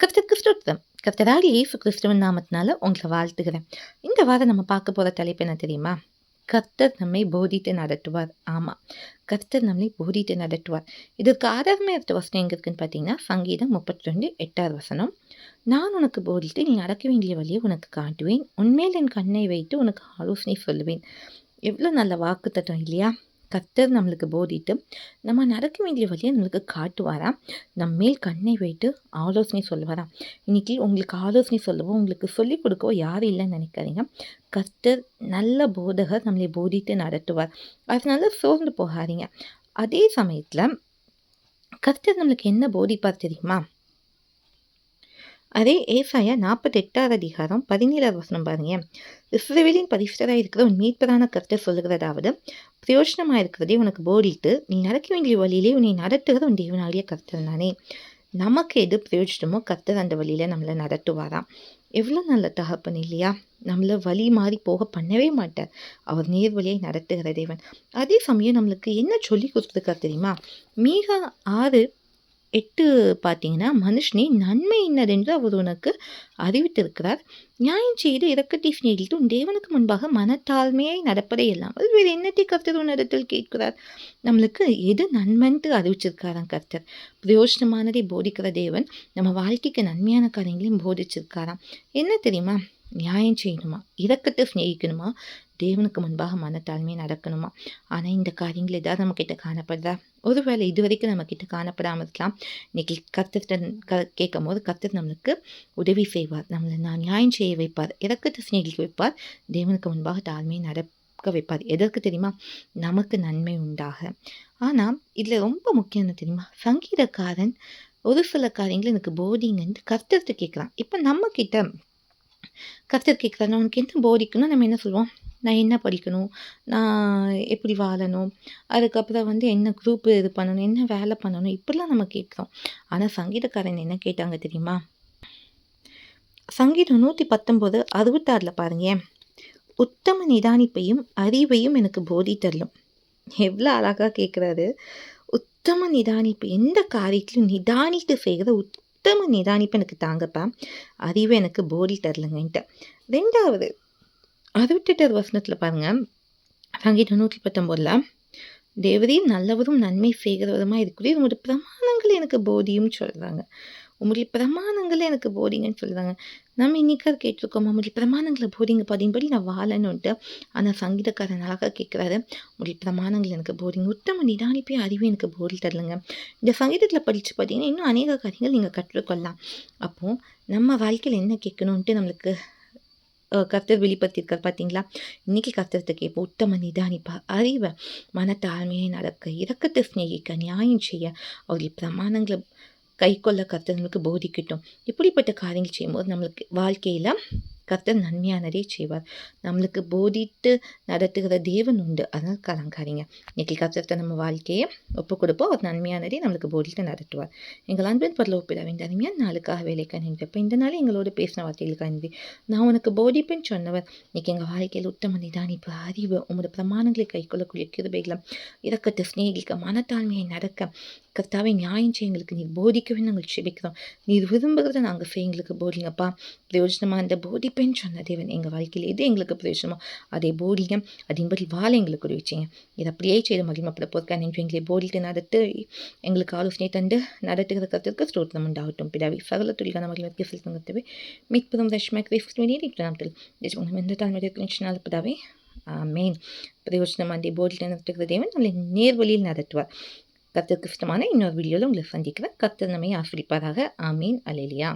கர்த்தர் கிறிஸ்துவம் கர்த்தராக இயேசு கிறிஸ்துவின் நாமத்தினால உங்களை வாழ்த்துகிறேன். இந்த வாரம் நம்ம பார்க்க போகிற தலைப்பு என்ன தெரியுமா? கர்த்தர் நம்மை போதித்து நடத்துவார். ஆமாம் கர்த்தர் நம்மை போதித்து நடத்துவார். இதற்கு ஆதாரமே எடுத்த வசனம் எங்கே இருக்குன்னு பார்த்தீங்கன்னா சங்கீதம் முப்பத்தி ரெண்டு எட்டாவது வசனம். நான் உனக்கு போதித்து நீ நடக்க வேண்டிய வழியை உனக்கு காட்டுவேன். உண்மையில் என் கண்ணை வைத்து உனக்கு ஆலோசனை சொல்லுவேன். எவ்வளோ நல்ல வாக்கு தத்துவம் இல்லையா? கர்த்தர் நம்மளுக்கு போதிட்டு நம்ம நடக்க வேண்டிய வழியை நம்மளுக்கு காட்டுவாராம் நம்ம மேல் கண்ணை வைத்து ஆலோசனை சொல்லுவாராம் இன்னைக்கு உங்களுக்கு ஆலோசனை சொல்லவோ உங்களுக்கு சொல்லிக் கொடுக்கவோ யாரும் இல்லைன்னு நினைக்காதீங்க. கர்த்தர் நல்ல போதகர் நம்மளை போதித்து நடத்துவார். அதனால சோர்ந்து போகாதீங்க. அதே சமயத்தில் கர்த்தர் நம்மளுக்கு என்ன போதிப்பார் தெரியுமா? அதே ஏசாயா நாற்பத்தெட்டாவது அதிகாரம் பதினேழாவது வசனம் பாருங்க. இஸ்ரேவேலின் பரிசுத்தராக இருக்கிற உன் மீட்பரான கருத்தை சொல்லுகிறதாவது பிரயோஜனமாக இருக்கிறதே உனக்கு போதித்து நீ நடக்க வேண்டிய வழியிலே உன்னை நடத்துகிற உன் தேவனாகிய கருத்தர் தானே. நமக்கு எது பிரயோஜனமோ கர்த்தர் அந்த வழியில் நம்மளை நடத்துவாராம். எவ்வளோ நல்ல தகப்பன் இல்லையா? நம்மளை வழி மாறி போக பண்ணவே மாட்டார். அவர் நேர் வழியை நடத்துகிற தேவன். அதே சமயம் நம்மளுக்கு என்ன சொல்லி கொடுத்துருக்கார் தெரியுமா? மீகா ஆறு எட்டு பார்த்தீங்கன்னா மனுஷனே நன்மை இன்னதென்று அவர் உனக்கு அறிவித்திருக்கிறார். நியாயம் செய்து இறக்கத்தை நீடித்தும் தேவனுக்கு முன்பாக மனத்தாழ்மையை நடப்பதை இல்லாமல் வேறு என்னத்தை கர்த்தர் உன்னிடத்தில் கேட்கிறார்? நம்மளுக்கு எது நன்மைன்ட்டு அறிவிச்சிருக்காராம் கர்த்தர். பிரயோஜனமானதை போதிக்கிற தேவன் நம்ம வாழ்க்கைக்கு நன்மையான காரியங்களையும் போதிச்சிருக்காராம். என்ன தெரியுமா? நியாயம் செய்யணுமா? இறக்கத்தை சிநேகிக்கணுமா? தேவனுக்கு முன்பாக மனத்தாழ்மை நடக்கணுமா? ஆனால் இந்த காரியங்கள் ஏதாவது நம்மக்கிட்ட காணப்படுதா? ஒருவேளை இது வரைக்கும் நம்மக்கிட்ட காணப்படாமல் இருக்கலாம். இன்றைக்கி கத்துட்டு க கேட்கும் போது கத்து நம்மளுக்கு உதவி செய்வார். நம்மளை நான் நியாயம் செய்ய வைப்பார். இறக்கத்தை சிநேகிக்க வைப்பார். தேவனுக்கு முன்பாக தாழ்மையை நடக்க வைப்பார். எதற்கு தெரியுமா? நமக்கு நன்மை உண்டாக. ஆனால் இதில் ரொம்ப முக்கியம் என்ன தெரியுமா? சங்கீதக்காரன் ஒரு சில காரியங்கள் எனக்கு போதிங்கன்ட்டு கர்த்தர்கிட்ட கேட்குறான். இப்போ நம்மக்கிட்ட கர்த்தர் கேட்குறாரு உனக்கு என்ன போதிக்கணும் நம்ம என்ன சொல்லுவோம்? நான் என்ன படிக்கணும்? நான் எப்படி வாழணும்? அதுக்கப்புறம் வந்து என்ன குரூப் இது பண்ணணும்? என்ன வேலை பண்ணணும்? இப்படிலாம் நம்ம கேட்குறோம். ஆனால் சங்கீதக்காரன் என்ன கேட்டாங்க தெரியுமா? சங்கீதம் நூற்றி பத்தொம்போது அறுபத்தாறில் பாருங்க. உத்தம நிதானிப்பையும் அறிவையும் எனக்கு போதி தரலும். எவ்வளோ அழகாக கேட்குறாரு. உத்தம நிதானிப்பு எந்த காரியத்திலும் நிதானித்து செய்கிற உத்தம நிதானிப்பு எனக்கு தாங்கப்பா. அறிவை எனக்கு போதி தரலங்கன்ட்டு. ரெண்டாவது அறுபத்தெட்டாவது வசனத்தில் பாருங்கள் சங்கீதம் நூற்றி பத்தொம்போதில் தேவதையும் நல்லவரும் நன்மை செய்கிறவருமா இருக்கக்கூடிய உங்களுடைய பிரமாணங்கள் எனக்கு போதியும் சொல்கிறாங்க உங்களுடைய பிரமாணங்களை எனக்கு போரிங்கன்னு சொல்கிறாங்க நம்ம இன்னைக்கு கேட்டிருக்கோம். உங்களுடைய பிரமாணங்களை போரிங்க பதின்படி நான் வாழணுன்ட்டு ஆனால் சங்கீதக்காரன் அழகாக கேட்குறாரு உங்களுடைய பிரமாணங்கள் எனக்கு போரிங் உத்தம நிதானிப்பே அறிவு எனக்கு போரில் தரலங்க இந்த சங்கீதத்தில் படித்து பார்த்தீங்கன்னா இன்னும் அநேக காரியங்கள் நீங்கள் கற்றுக்கொள்ளலாம். அப்போது நம்ம வாழ்க்கையில் என்ன கேட்கணுன்ட்டு நம்மளுக்கு கர்த்தர் வெளிப்படுத்தியிருக்கார் பார்த்தீங்களா இன்றைக்கி கர்த்தர்கிட்ட கேட்போம். உத்தம நிதானிப்பா அறிவை மனத்தாழ்மையை நடக்க இறக்கத்தை சிநேகிக்க நியாயம் செய்ய அவருடைய பிரமாணங்களை கை கொள்ள கர்த்தர்களுக்கு போதிக்கட்டும். இப்படிப்பட்ட காரியங்கள் செய்யும்போது நம்மளுக்கு வாழ்க்கையில் கர்த்தர் நன்மையானதே செய்வார். நம்மளுக்கு போதித்து நடத்துகிற தேவன் உண்டு. அதனால் கலங்காரிங்க இன்னைக்கு கர்த்தத்தை நம்ம வாழ்க்கையை ஒப்பு கொடுப்போம். அவர் நன்மையானதே நம்மளுக்கு போதித்து நடத்துவார். எங்கள் அன்பின் பொருள் ஒப்பிட வேண்டிய நாளுக்காக நாளுக்காக வேலைக்காக இப்போ இந்த நாள் எங்களோட பேசின வார்த்தைகளுக்கு அன்பி நான் உனக்கு போதிப்பேன்னு சொன்னவர். இன்னைக்கு எங்கள் வாழ்க்கையில் உத்தம நிதானிப்பு அறிவு உங்களோட பிரமாணங்களை கைக்கொள்ளக்கூடிய கிருபைகளும் இறக்கத்தை சிநேகிக்க மனத்தாழ்மையை நடக்க கர்த்தாவை நியாயம் செய்ய எங்களுக்கு நீர் போதிக்கவே நாங்கள் செபிக்கிறோம். நீர் விரும்புகிறத நாங்கள் செய்ய எங்களுக்கு போதிங்கப்பா. பிரயோஜனமாக இந்த போதிப்பு போதிப்பேன்னு சொன்ன தேவன் எங்கள் வாழ்க்கையில் எது எங்களுக்கு பிரயோஜனமோ அதே போதிங்க. அதன்படி வாழ எங்களுக்கு உதவிச்சிங்க இதை அப்படியே செய்து மகிழ்மப்பட போர்க்கா நின்று எங்களை போதித்து நடத்து எங்களுக்கு ஆலோசனை தந்து நடத்துகிற கருத்துக்கு ஸ்தோத்திரம் உண்டாகட்டும். பிதாவி சகல துளிகான மகிழ்ச்சி செலுத்துங்கத்தவே மீட்பதும் தஷ்மா கிறிஸ்துவனே நாமத்தில் எந்த தாழ்மையாக பிதாவே. மெயின் பிரயோஜனமாண்டி போதில் நடத்துகிற தேவன் நம்மளை நேர்வழியில் நடத்துவார். கத்திற்கு இஷ்டமான இன்னொரு வீடியோவில் உங்களை சந்திக்கிறேன். கத்தர் நம்மை ஆசிரிப்பாராக ஆமீன். அலேலியா